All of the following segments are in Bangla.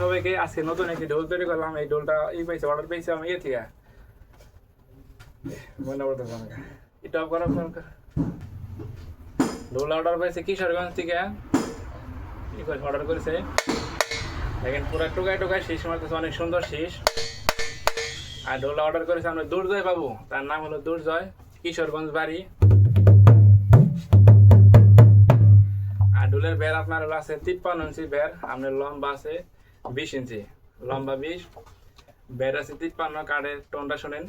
সবাইকে। আজকে নতুন একটি ঢোল তৈরি করলাম। এই ঢোলটা এই পাইছে অর্ডার পেয়েছি আমি থেকে। মনে আমাকে এটা করা ঢোল অর্ডার পেয়েছে কিশোরগঞ্জ থেকে। অর্ডার করেছে। দেখেন, পুরো টোকায় টোকায় শীষ মারতেছে অনেক সুন্দর শীষ। আর ঢোল অর্ডার করেছে আমরা দুর্জয় বাবু। তার নাম হলো দুর্জয়, কিশোরগঞ্জ বাড়ি। আর ঢোলের বের আপনার আছে তিপ্পান্ন ইঞ্চি বের আপনার লম্বা আছে বিশ ইঞ্চি, লম্বা বিশ বের আছে তিপ্পান্ন, কাঠের টোনটা শোনেন।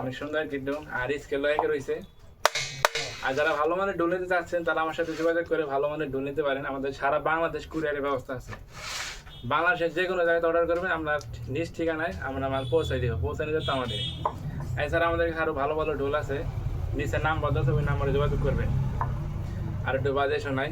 অনেক সুন্দর কিন্তু, আর স্কেল একে রয়েছে। আর যারা ভালো মানের ডোল নিতে চাচ্ছেন, তারা আমার সাথে যোগাযোগ করে ভালো মানের ডোল নিতে পারেন। আমাদের সারা বাংলাদেশ কুরিয়ারের ব্যবস্থা আছে। বাংলাদেশের যে কোনো জায়গায় অর্ডার করবেন, আমরা নিজ ঠিকানায় আমরা মাল পৌঁছাই দেবো। পৌঁছে নিতে আমাদের। এছাড়া আমাদের কাছে আরও ভালো ভালো ঢোল আছে। নিচের নাম্বার আছে, ওই নাম্বারে যোগাযোগ করবেন। আর একটু বাজে শোনাই